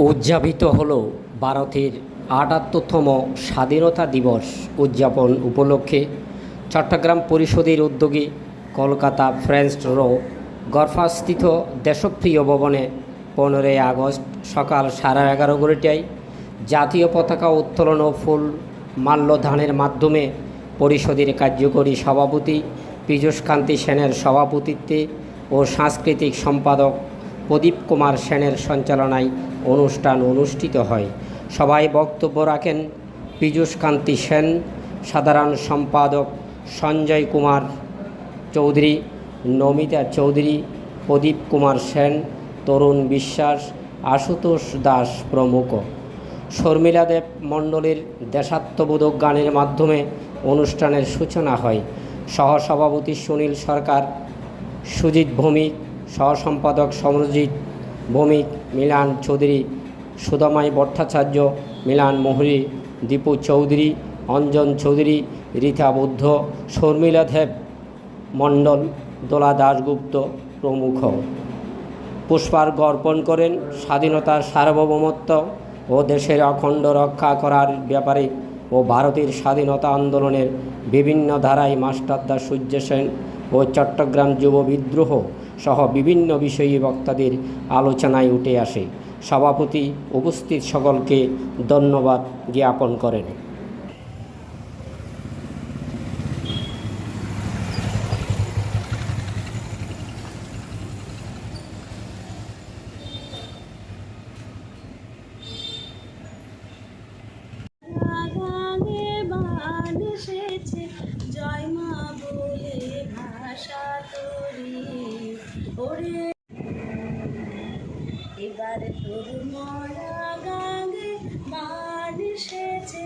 উদযাপিত হল ভারতের আটাত্তরতম স্বাধীনতা দিবস উদযাপন উপলক্ষে চট্টগ্রাম পরিষদের উদ্যোগে কলকাতা ফ্রেঞ্চ রো গরফাস্থিত দেশপ্রিয় ভবনে পনেরোই আগস্ট সকাল সাড়ে এগারো ঘটিটায় জাতীয় পতাকা উত্তোলন ও ফুল মাল্যদানের মাধ্যমে পরিষদের কার্যকরী সভাপতি পীযূষকান্তি সেনের সভাপতিত্বে ও সাংস্কৃতিক সম্পাদক প্রদীপ কুমার সেনের সঞ্চালনায় অনুষ্ঠান অনুষ্ঠিত হয়। সভায় বক্তব্য রাখেন পীযূষকান্তি সেন, সাধারণ সম্পাদক সঞ্জয় কুমার চৌধুরী, নমিতা চৌধুরী, প্রদীপ কুমার সেন, তরুণ বিশ্বাস, আশুতোষ দাস প্রমুখ। শর্মিলা দেব মণ্ডলের দেশাত্মবোধক গানের মাধ্যমে অনুষ্ঠানের সূচনা হয়। সহসভাপতি সুনীল সরকার, সুজিত ভৌমিক সহসম্পাদক সমরজিৎ, ভৌমিক, মিলান চৌধুরী, সুদামাই ভট্টাচার্য, মিলান মোহরি, দীপু চৌধুরী, অঞ্জন চৌধুরী, রীতা বুদ্ধ, শর্মিলা দেব মণ্ডল, দোলা দাশগুপ্ত প্রমুখ। পুষ্পার্ঘ অর্পণ করেন স্বাধীনতার সার্বভৌমত্ব ও দেশের অখণ্ড রক্ষা করার ব্যাপারে ও ভারতের স্বাধীনতা আন্দোলনের বিভিন্ন ধারায় মাস্টারদা সূর্য সেন ও চট্টগ্রাম যুব বিদ্রোহ সহ বিভিন্ন বিষয়ে বক্তাদের আলোচনায় উঠে আসে। সভাপতি উপস্থিত সকলকে ধন্যবাদ জ্ঞাপন করেন। ওরে। এবার তোর মরা গাঙে বান এসেছে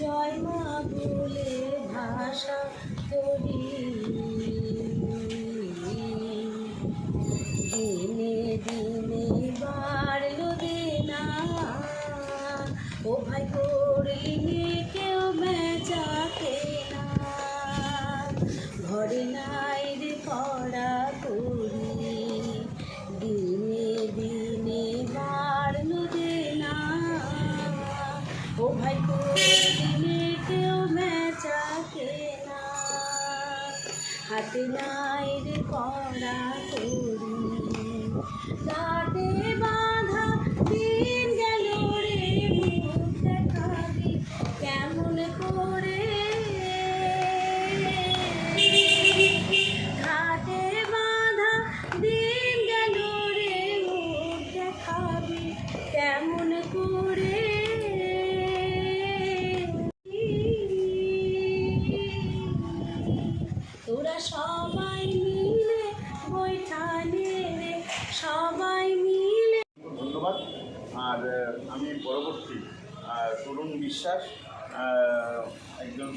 জয় মা বলে ভাষা তরি দিনে দিনে বাড়লো দেনা, ও ভাই করলি কেউ বেচা কেনা ঘরে নাই রে করা Yeah.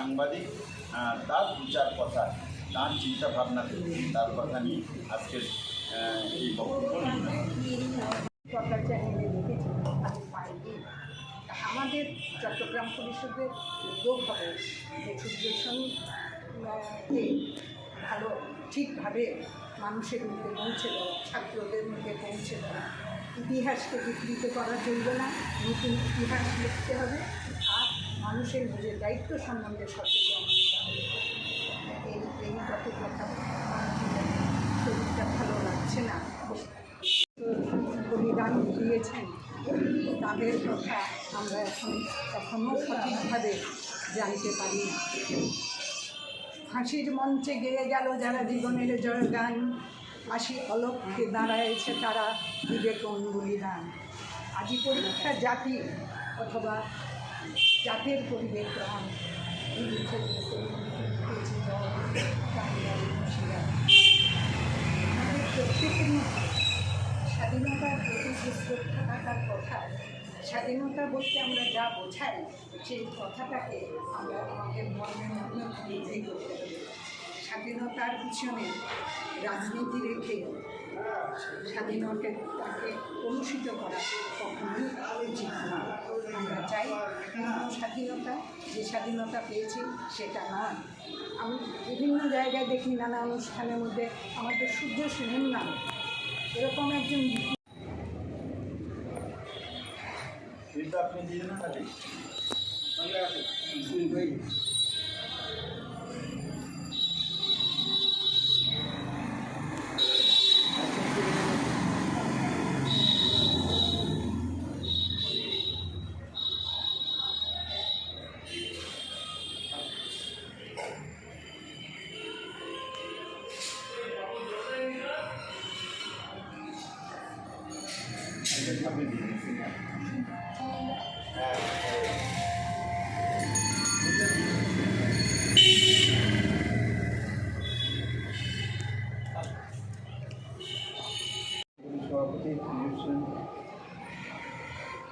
সাংবাদিক তার দু চার কথা, তার চিন্তা ভাবনা থেকে, তার কথা নিয়ে আজকের এই বক্তব্য আমাদের চট্টগ্রাম পরিষদের উদ্যোগ হবে, যে ভালো, ঠিকভাবে মানুষের মুখে পৌঁছে দেওয়া, ছাত্রদের মুখে পৌঁছে দেওয়া। ইতিহাসকে বিকৃত করা চলবে না নতুন ইতিহাস লিখতে হবে। মানুষের নিজের দায়িত্ব সম্বন্ধে সচেতন শরীরটা ভালো লাগছে না। বলিদান দিয়েছেন। তাদের কথা আমরা এখন এখনও সঠিকভাবে জানতে পারি না। ফাঁসির মঞ্চে গেয়ে গেল যারা জীবনের জয় গান ফাঁসি অলক্ষে দাঁড়াইছে তারা বিবেকন বলিদান আজি পরীক্ষা জাতি অথবা জাতের পরিবেশ হুঁশিয়ার। আমাদের প্রত্যেকের স্বাধীনতার প্রতি শ্রদ্ধা থাকার কথা, স্বাধীনতা বলতে আমরা যা বোঝাই, সেই কথাটাকে আমরা আমাদের মনের নিজেই করতে স্বাধীনতার পিছনে রাজনীতি রেখে স্বাধীনতাকে কলুষিত করা কখনোই উচিত পূর্ণ স্বাধীনতা, যে স্বাধীনতা পেয়েছি সেটা নয়। আমি বিভিন্ন জায়গায় দেখি, নানা অনুষ্ঠানের মধ্যে আমাদের সূর্য সেনের নাম এরকম একজন আপনি দিয়ে না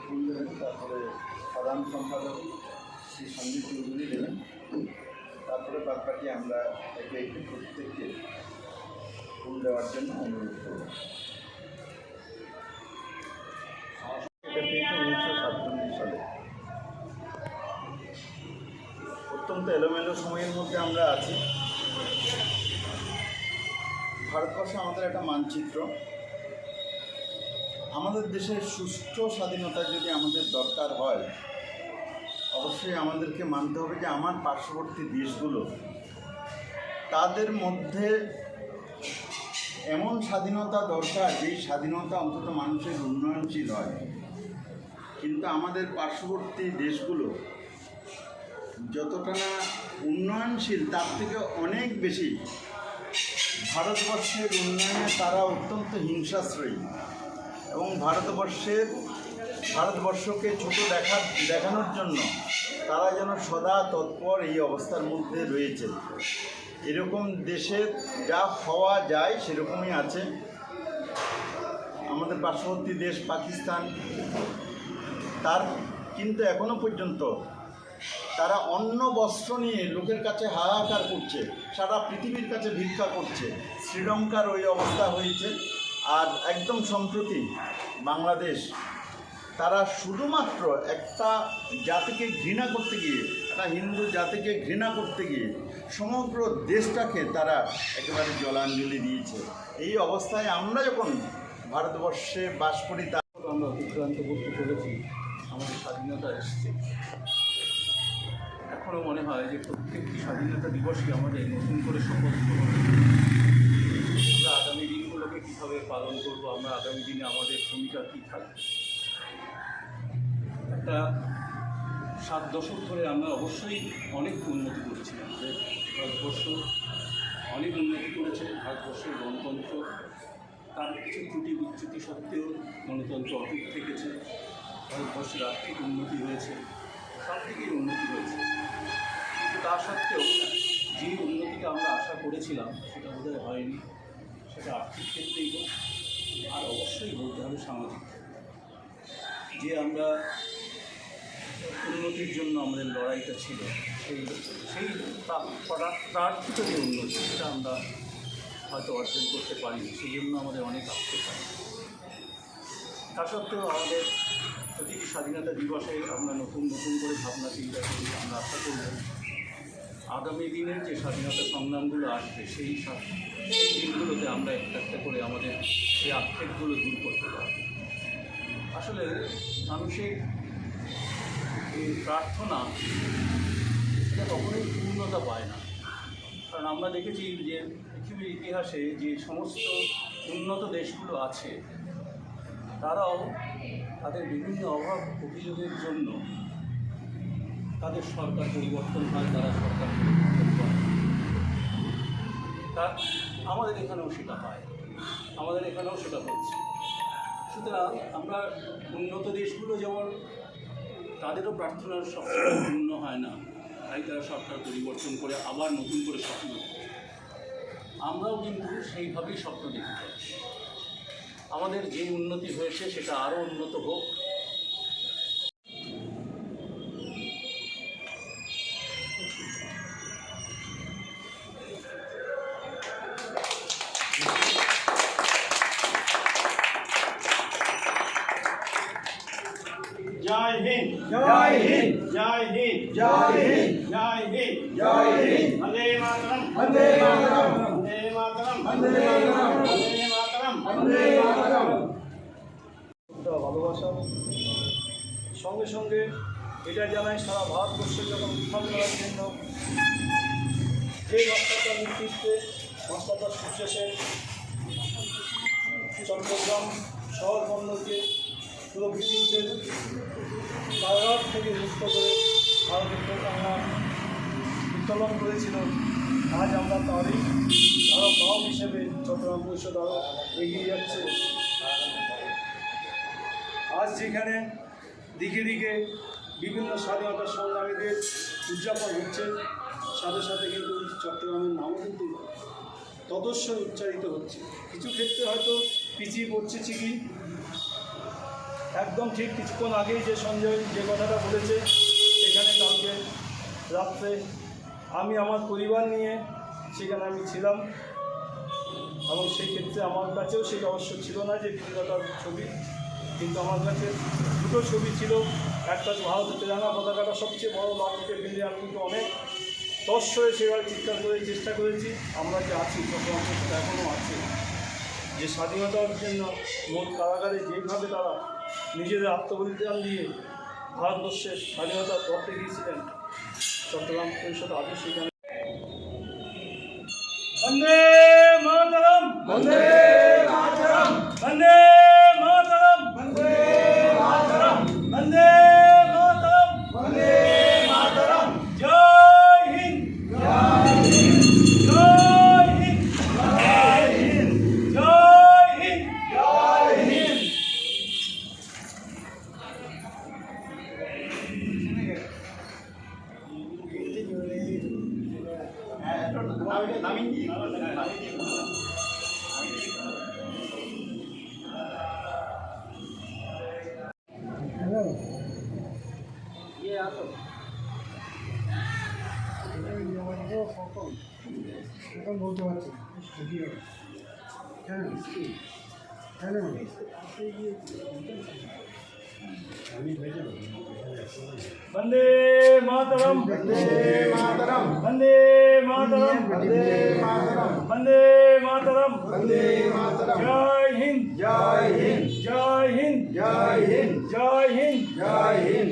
সেন তারপরে সাধারণ সম্পাদক শ্রী সঞ্জীব চৌধুরী দেবেন তারপরে বাদ আমরা একে একে প্রত্যেককে ফুল দেওয়ার জন্য অনুরোধ করব। উনিশশো সাতচল্লিশ সালে। অত্যন্ত এলোমেলো সময়ের মধ্যে আমরা আছি। ভারতবর্ষ আমাদের একটা মানচিত্র। আমাদের দেশের সুষ্ঠু স্বাধীনতা যদি আমাদের দরকার হয়, অবশ্যই আমাদেরকে মানতে হবে যে আমার পার্শ্ববর্তী দেশগুলো, তাদের মধ্যে এমন স্বাধীনতা দরকার যেই স্বাধীনতা অন্তত মানুষের উন্নয়নশীল হয়। কিন্তু আমাদের পার্শ্ববর্তী দেশগুলো যতটা না উন্নয়নশীল, তার থেকে অনেক বেশি ভারতবর্ষের উন্নয়নে তারা অত্যন্ত হিংসাশ্রয়ী। এবং ভারতবর্ষের, ভারতবর্ষকে ছোট দেখা, দেখানোর জন্য তারা যেন সদা তৎপর এই অবস্থার মধ্যে রয়েছে। এরকম দেশে যা হওয়া যায় সেরকমই আছে। আমাদের পার্শ্ববর্তী দেশ পাকিস্তান, তার কিন্তু এখনও পর্যন্ত তারা অন্ন বস্ত্র নিয়ে লোকের কাছে হাহাকার করছে, সারা পৃথিবীর কাছে ভিক্ষা করছে। শ্রীলঙ্কার ওই অবস্থা হয়েছে। আর একদম সম্প্রতি বাংলাদেশ, তারা শুধুমাত্র একটা জাতিকে ঘৃণা করতে গিয়ে, একটা হিন্দু জাতিকে ঘৃণা করতে গিয়ে সমগ্র দেশটাকে তারা একেবারে জলাঞ্জলি দিয়েছে। এই অবস্থায় আমরা যখন ভারতবর্ষে বাস করি, তা আমরা অতিক্রান্ত করতে চলেছি আমাদের স্বাধীনতা এসছে। এখনও মনে হয় যে প্রত্যেকটি স্বাধীনতা দিবসকে আমাদের নতুন করে শপথ গ্রহণ করতে হবে। আমরা আগামী দিনগুলোকে কীভাবে পালন করব আমরা আগামী দিনে আমাদের ভূমিকা কী থাকবে? একটা সাত দশক ধরে আমরা অবশ্যই অনেক উন্নতি করেছি। আমাদের ভারতবর্ষ অনেক উন্নতি করেছে। ভারতবর্ষের গণতন্ত্র, তার কিছু ত্রুটি বিচ্যুতি সত্ত্বেও গণতন্ত্র অটুট থেকেছে। ভারতবর্ষের আর্থিক উন্নতি হয়েছে সব দিকেই উন্নতি হয়েছে। কিন্তু তা সত্ত্বেও যে উন্নতিটা আমরা আশা করেছিলাম, সেটা বোধহয় হয়নি। সেটা আর্থিক ক্ষেত্রেই হোক আর অবশ্যই বলতে হবে সামাজিক যে আমরা উন্নতির জন্য আমাদের লড়াইটা ছিল, সেই সেই প্রা- প্রা- প্রার্থিত যে উন্নতি, সেটা আমরা হয়তো অর্জন করতে পারিনি, সেই জন্য আমাদের অনেক আক্ষেপ হয় তা সত্ত্বেও আমাদের প্রতিটি স্বাধীনতা দিবসে আমরা নতুন নতুন করে ভাবনা চিন্তা করি, আমরা আশা করব আগামী দিনের যে স্বাধীনতা সংগ্রামগুলো আসবে, সেই দিনগুলোতে আমরা একটা একটা করে আমাদের সেই আক্ষেপগুলো দূর করতে পারব। আসলে মানুষের প্রার্থনা এটা কখনোই পূর্ণতা পায় না। কারণ আমরা দেখেছি যে পৃথিবীর ইতিহাসে যে সমস্ত উন্নত দেশগুলো আছে, তারাও তাদের বিভিন্ন অভাব অভিযোগের জন্য তাদের সরকার পরিবর্তন হয়, তারা সরকার পরিবর্তন করে তা আমাদের এখানেও সেটা হয়। আমাদের এখানেও সেটা হচ্ছে। সুতরাং আমরা উন্নত দেশগুলো যেমন, তাদেরও প্রার্থনার সবসময় পূর্ণ হয় না। তাই তারা সরকার পরিবর্তন করে আবার নতুন করে স্বপ্ন আমরাও কিন্তু সেইভাবেই স্বপ্ন দেখতে পাই আমাদের যে উন্নতি হয়েছে সেটা আরও উন্নত হোক। জয় হিন্দ। জয় হিন্দ। জয় হিন্দ। বন্দে মাতরম। বন্দে মাতরম। বন্দে মাতরম। বন্দে মাতরম। বন্দে মাতরম। বন্দে মাতরম। ভালোবাসা। সঙ্গে সঙ্গে এটা জানাই সারা ভারতবর্ষে যখন উত্থান করার জন্য যে মাস্টারটার নেতৃত্বে মাস্টারটা সুশেষের চট্টগ্রাম শহর বন্দরকে পুরো কারাগার থেকে মুক্ত করে আমরা উত্তোলন করেছিল। আজ আমরা তারই আরও বাহক হিসেবে চট্টগ্রাম পরিষদ আরও এগিয়ে যাচ্ছে। আজ যেখানে দিকে দিকে বিভিন্ন স্বাধীনতা সংগ্রামীদের উদযাপন হচ্ছে, সাথে সাথে কিন্তু চট্টগ্রামের নামও কিন্তু তদস্বর উচ্চারিত হচ্ছে। কিছু ক্ষেত্রে হয়তো পিছিয়ে পড়ছে ঠিকই। একদম ঠিক কিছুক্ষণ আগেই যে সঞ্জয় যে কথাটা বলেছে সেখানে কালকে রাত্রে আমি আমার পরিবার নিয়ে সেখানে আমি ছিলাম। এবং সেই ক্ষেত্রে আমার কাছেও সেটা অবশ্য ছিল না যে বিধিদাতার ছবি। কিন্তু আমার কাছে দুটো ছবি ছিল। একটা ভারতের তেরাঙ্গা পতাকাটা সবচেয়ে বড় লাঠি মিলে আমি কিন্তু অনেক তৎসরে সেভাবে চিৎকার করে চেষ্টা করেছি। আমরা যে আছি তখন সেটা এখনও আছে। যে স্বাধীনতার জন্য মোট কারাগারে যেভাবে তারা নিজেদের আত্মবলিদান দিয়ে ভারতবর্ষের স্বাধীনতা পথে গিয়েছিলেন চট্টগ্রাম পরিষদ আজও সেখানে বন্দে মাতরম! বন্দে এখন বলতে পারছি না কেন কেন আমি ভেজে वंदे मातरम वंदे मातरम वंदे मातरम वंदे मातरम वंदे मातरम वंदे मातरम जय हिंद जय हिंद जय हिंद जय हिंद जय हिंद जय हिंद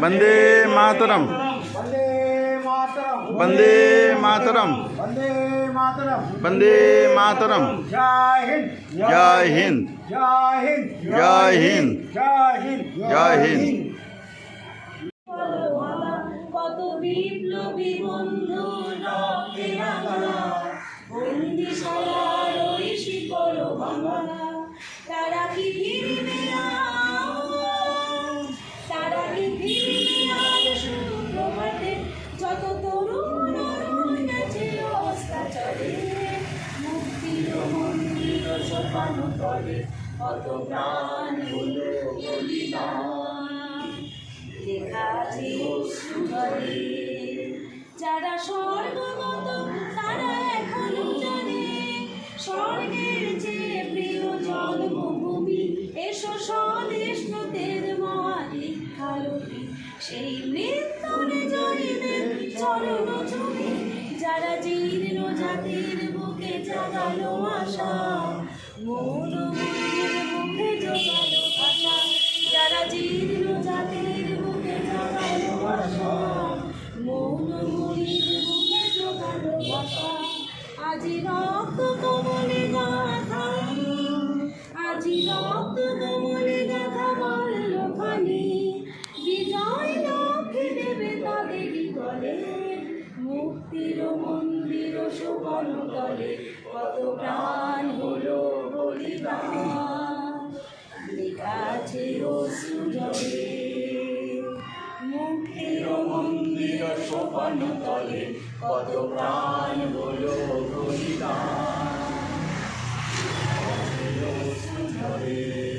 বন্দে মাতরম বন্দে মাতরম বন্দে মাতরম জয় হিন্দ জয় হিন্দ জয় হিন্দ কত বিপ্লবী বন্ধু। তারা কি ফিরবে আর? তারা কি ফিরবে আর শুধু প্রভাতে। যত তরুণ অরুণ গেছে মুক্তির মন্দির সোপান তলে কত যারা স্বর্গগত চরণ ছবি যারা জীর্ণ জাতির বুকে জাগালো আশা মৌন তলে মুক্তির মন্দির সোপন তলে কত প্রাণ হলো বলিদান। লেখা আছে অশ্রুজলে মুক্তির মন্দির সোপন তলে কত প্রাণ হলো বলিদান। অশ্রুজলে